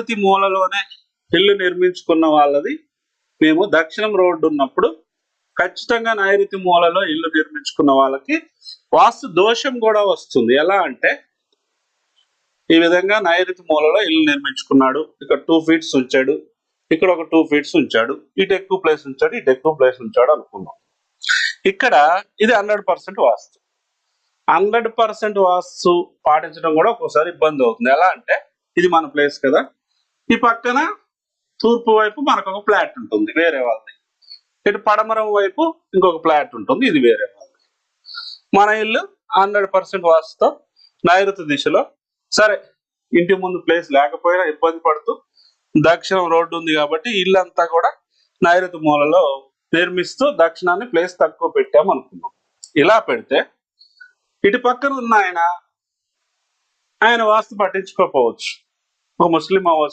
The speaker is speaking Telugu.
ప్రకృతి మూలలోనే ఇల్లు నిర్మించుకున్న వాళ్ళది. మేము దక్షిణం రోడ్డు ఉన్నప్పుడు ఖచ్చితంగా నైరుతి మూలలో ఇల్లు నిర్మించుకున్న వాళ్ళకి వాస్తు దోషం కూడా వస్తుంది. ఎలా అంటే ఈ విధంగా నైరుతి మూలలో ఇల్లు నిర్మించుకున్నాడు. ఇక్కడ టూ ఫీట్స్ ఉంచాడు. ఇక్కడ ఒక టూ ఫీట్స్ ఉంచాడు. ఇటు ఎక్కువ ప్లేస్ ఉంచాడు. ఇటు ఎక్కువ ప్లేస్ ఉంచాడు అనుకున్నాం. ఇక్కడ ఇది హండ్రెడ్ పర్సెంట్ వాస్తు. హండ్రెడ్ పర్సెంట్ వాస్తు పాటించడం కూడా ఒక్కోసారి ఇబ్బంది అవుతుంది. ఎలా అంటే ఇది మన ప్లేస్ కదా. ఈ పక్కన తూర్పు వైపు మనకు ఒక ఫ్లాట్ ఉంటుంది వేరే వాళ్ళది. ఇటు పడమరం వైపు ఇంకొక ఫ్లాట్ ఉంటుంది ఇది వేరే వాళ్ళది. మన ఇల్లు హండ్రెడ్ పర్సెంట్ వాస్తుతో నైరుతి దిశలో. సరే ఇంటి ముందు ప్లేస్ లేకపోయినా ఇబ్బంది పడుతూ దక్షిణం రోడ్డు ఉంది కాబట్టి ఇల్లు అంతా కూడా నైరుతి మూలలో నిర్మిస్తూ దక్షిణాన్ని ప్లేస్ తక్కువ పెట్టాము అనుకున్నాం. ఇలా పెడితే ఇటు పక్కన ఉన్న ఆయన ఆయన వాస్తు పట్టించుకోకపోవచ్చు ఒక ముస్లిం అవ్వచ్చు